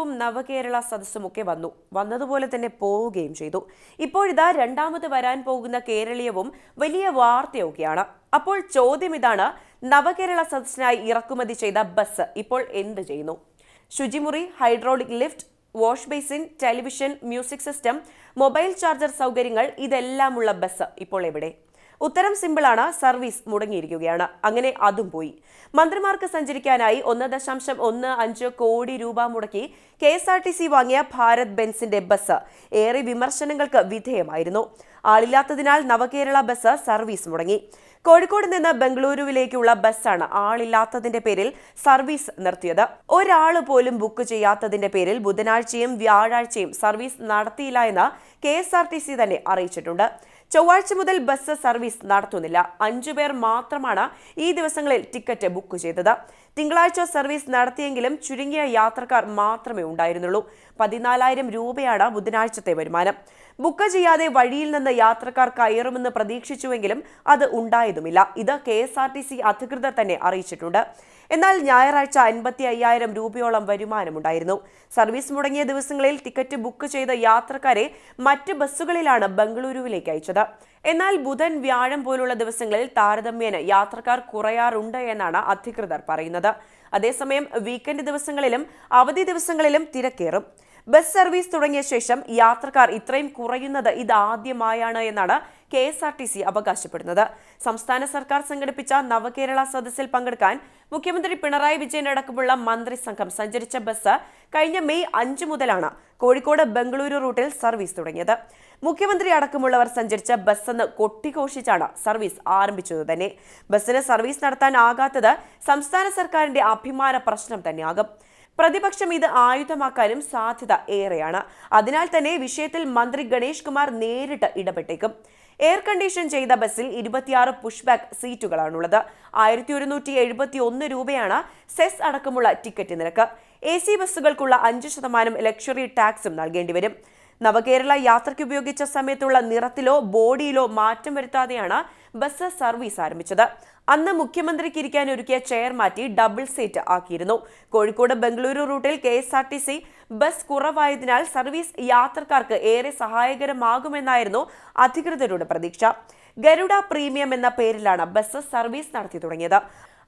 കേരളീയവും നവകേരള സദസ്സുമൊക്കെ വന്നു. വന്നതുപോലെ തന്നെ പോവുകയും ചെയ്തു. ഇപ്പോഴിതാ രണ്ടാമത് വരാൻ പോകുന്ന കേരളീയവും വലിയ വാർത്തയൊക്കെയാണ്. അപ്പോൾ ചോദ്യം ഇതാണ് നവകേരള സദസ്സിനായി ഇറക്കുമതി ചെയ്ത ബസ് ഇപ്പോൾ എന്ത് ചെയ്യുന്നു? ശുചിമുറി hydraulic lift wash basin television music system mobile charger സൗകര്യങ്ങൾ ഇതെല്ലാമുള്ള ബസ് ഇപ്പോൾ എവിടെ? ഉത്തരം സിമ്പിളാണ് സർവീസ് മുടങ്ങിയിരിക്കുകയാണ്. അങ്ങനെ അതും പോയി. മന്ത്രിമാർക്ക് സഞ്ചരിക്കാനായി ഒന്ന് ദശാംശം ഒന്ന് അഞ്ച് കോടി രൂപ മുടക്കി K S R T C വാങ്ങിയ ഭാരത് ബെൻസിന്റെ ബസ്. ഏറെ വിമർശനങ്ങൾക്ക് വിധേയമായിരുന്നു. ആളില്ലാത്തതിനാൽ നവകേരള ബസ് സർവീസ് മുടങ്ങി. കോഴിക്കോട് നിന്ന് ബംഗളൂരുവിലേക്കുള്ള ബസ്സാണ് ആളില്ലാത്തതിന്റെ പേരിൽ സർവീസ് നിർത്തിയത്. ഒരാൾ പോലും ബുക്ക് ചെയ്യാത്തതിന്റെ പേരിൽ ബുധനാഴ്ചയും വ്യാഴാഴ്ചയും സർവീസ് നടത്തിയില്ല എന്ന് K S R T C തന്നെ അറിയിച്ചിട്ടുണ്ട്. ചൊവ്വാഴ്ച മുതൽ ബസ് സർവീസ് നടത്തുന്നില്ല. അഞ്ചു പേർ മാത്രമാണ് ഈ ദിവസങ്ങളിൽ ടിക്കറ്റ് ബുക്ക് ചെയ്തത്. തിങ്കളാഴ്ച സർവീസ് നടത്തിയെങ്കിലും ചുരുങ്ങിയ യാത്രക്കാർ മാത്രമേ ഉണ്ടായിരുന്നുള്ളൂ. പതിനാലായിരം രൂപയാണ് ബുധനാഴ്ചത്തെ വരുമാനം. ബുക്ക് ചെയ്യാതെ വഴിയിൽ നിന്ന് യാത്രക്കാർ കയറുമെന്ന് പ്രതീക്ഷിച്ചുവെങ്കിലും അത് ഉണ്ടായതുമില്ല. ഇത് K S R T C അധികൃതർ തന്നെ അറിയിച്ചിട്ടുണ്ട്. എന്നാൽ ഞായറാഴ്ച അൻപത്തി അയ്യായിരം രൂപയോളം വരുമാനമുണ്ടായിരുന്നു. സർവീസ് മുടങ്ങിയ ദിവസങ്ങളിൽ ടിക്കറ്റ് ബുക്ക് ചെയ്ത യാത്രക്കാരെ മറ്റ് ബസ്സുകളിലാണ് ബംഗളൂരുവിലേക്ക് അയച്ചത്. എന്നാൽ ബുധൻ വ്യാഴം പോലുള്ള ദിവസങ്ങളിൽ താരതമ്യേന യാത്രക്കാർ കുറയാറുണ്ട് എന്നാണ് അധികൃതർ പറയുന്നത്. അതേസമയം വീക്കെൻഡ് ദിവസങ്ങളിലും അവധി ദിവസങ്ങളിലും തിരക്കേറും. ബസ് സർവീസ് തുടങ്ങിയ ശേഷം യാത്രക്കാർ ഇത്രയും കുറയുന്നത് ഇതാദ്യമായാണ് എന്നാണ് K S R T C അവകാശപ്പെടുന്നത്. സംസ്ഥാന സർക്കാർ സംഘടിപ്പിച്ച നവകേരള സദസ്സിൽ പങ്കെടുക്കാൻ മുഖ്യമന്ത്രി പിണറായി വിജയൻ അടക്കമുള്ള മന്ത്രിസംഘം സഞ്ചരിച്ച ബസ് കഴിഞ്ഞ മെയ് അഞ്ച് മുതലാണ് കോഴിക്കോട് ബംഗളൂരു റൂട്ടിൽ സർവീസ് തുടങ്ങിയത്. മുഖ്യമന്ത്രി അടക്കമുള്ളവർ സഞ്ചരിച്ച ബസ് എന്ന് കൊട്ടിഘോഷിച്ചാണ് സർവീസ് ആരംഭിച്ചത് തന്നെ. ബസ്സിന് സർവീസ് നടത്താനാകാത്തത് സംസ്ഥാന സർക്കാരിന്റെ അഭിമാന പ്രശ്നം തന്നെയാകും. പ്രതിപക്ഷം ഇത് ആയുധമാക്കാനും സാധ്യത ഏറെയാണ്. അതിനാൽ തന്നെ വിഷയത്തിൽ മന്ത്രി ഗണേഷ് കുമാർ നേരിട്ട് ഇടപെട്ടേക്കും. എയർ കണ്ടീഷൻ ചെയ്ത ബസ്സിൽ ഇരുപത്തിയാറ് പുഷ്ബാക്ക് സീറ്റുകളാണുള്ളത്. ആയിരത്തി ഒരുന്നൂറ്റി എഴുപത്തി ഒന്ന് രൂപയാണ് സെസ് അടക്കമുള്ള ടിക്കറ്റ് നിരക്ക്. എ സി ബസ്സുകൾക്കുള്ള അഞ്ച് ശതമാനം ലക്ഷറി ടാക്സും നൽകേണ്ടി വരും നവകേരള യാത്രയ്ക്ക് ഉപയോഗിച്ച സമയത്തുള്ള നിറത്തിലോ ബോഡിയിലോ മാറ്റം വരുത്താതെയാണ് ബസ് സർവീസ് ആരംഭിച്ചത്. അന്ന് മുഖ്യമന്ത്രിക്ക് ഇരിക്കാൻ ഒരുക്കിയ ചെയർ മാറ്റി ഡബിൾ സീറ്റ് ആക്കിയിരുന്നു. കോഴിക്കോട് ബംഗളൂരു റൂട്ടിൽ K S R T C bus കുറവായതിനാൽ സർവീസ് യാത്രക്കാർക്ക് ഏറെ സഹായകരമാകുമെന്നായിരുന്നു അധികൃതരുടെ പ്രതീക്ഷ. ഗരുഡ പ്രീമിയം എന്ന പേരിലാണ് ബസ് സർവീസ് നടത്തി തുടങ്ങിയത്.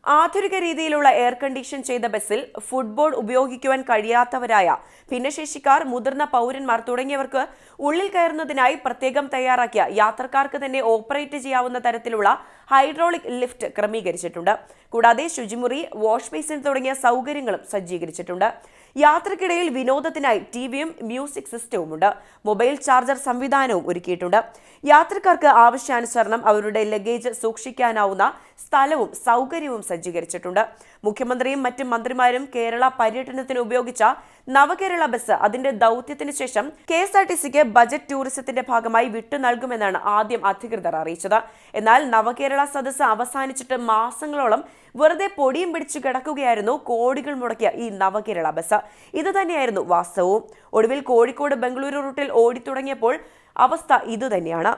ആധുനിക രീതിയിലുള്ള എയർ കണ്ടീഷൻ ചെയ്ത ബസ്സിൽ ഫുട്ബോൾ ഉപയോഗിക്കുവാൻ കഴിയാത്തവരായ ഭിന്നശേഷിക്കാർ മുതിർന്ന പൗരന്മാർ തുടങ്ങിയവർക്ക് ഉള്ളിൽ കയറുന്നതിനായി പ്രത്യേകം തയ്യാറാക്കിയ യാത്രക്കാർക്ക് തന്നെ ഓപ്പറേറ്റ് ചെയ്യാവുന്ന തരത്തിലുള്ള ഹൈഡ്രോളിക് ലിഫ്റ്റ് ക്രമീകരിച്ചിട്ടുണ്ട്. കൂടാതെ ശുചിമുറി വാഷ് ബേസിൻ തുടങ്ങിയ സൗകര്യങ്ങളും സജ്ജീകരിച്ചിട്ടുണ്ട്. യാത്രക്കിടയിൽ വിനോദത്തിനായി ടിവിയും മ്യൂസിക് സിസ്റ്റവുമുണ്ട്. മൊബൈൽ ചാർജർ സംവിധാനവും ഒരുക്കിയിട്ടുണ്ട്. യാത്രക്കാർക്ക് ആവശ്യാനുസരണം അവരുടെ ലഗേജ് സൂക്ഷിക്കാനാവുന്ന സ്ഥലവും സൗകര്യവും സജ്ജീകരിച്ചിട്ടുണ്ട്. മുഖ്യമന്ത്രിയും മറ്റ് മന്ത്രിമാരും കേരള പര്യടനത്തിന് ഉപയോഗിച്ച നവകേരള ബസ് അതിന്റെ ദൗത്യത്തിന് ശേഷം കെ എസ് ആർ ടി സിക്ക് ബജറ്റ് ടൂറിസത്തിന്റെ ഭാഗമായി വിട്ടു നൽകുമെന്നാണ് ആദ്യം അധികൃതർ അറിയിച്ചത്. എന്നാൽ നവകേരള സദസ്സ് അവസാനിച്ചിട്ട് മാസങ്ങളോളം വെറുതെ പൊടിയും പിടിച്ചു കിടക്കുകയായിരുന്നു കോടികൾ മുടക്കിയ ഈ നവകേരള ബസ്. ഇത് തന്നെയായിരുന്നു വാസ്തവവും. ഒടുവിൽ കോഴിക്കോട് ബംഗളൂരു റൂട്ടിൽ ഓടിത്തുടങ്ങിയപ്പോൾ അവസ്ഥ ഇതുതന്നെയാണ്.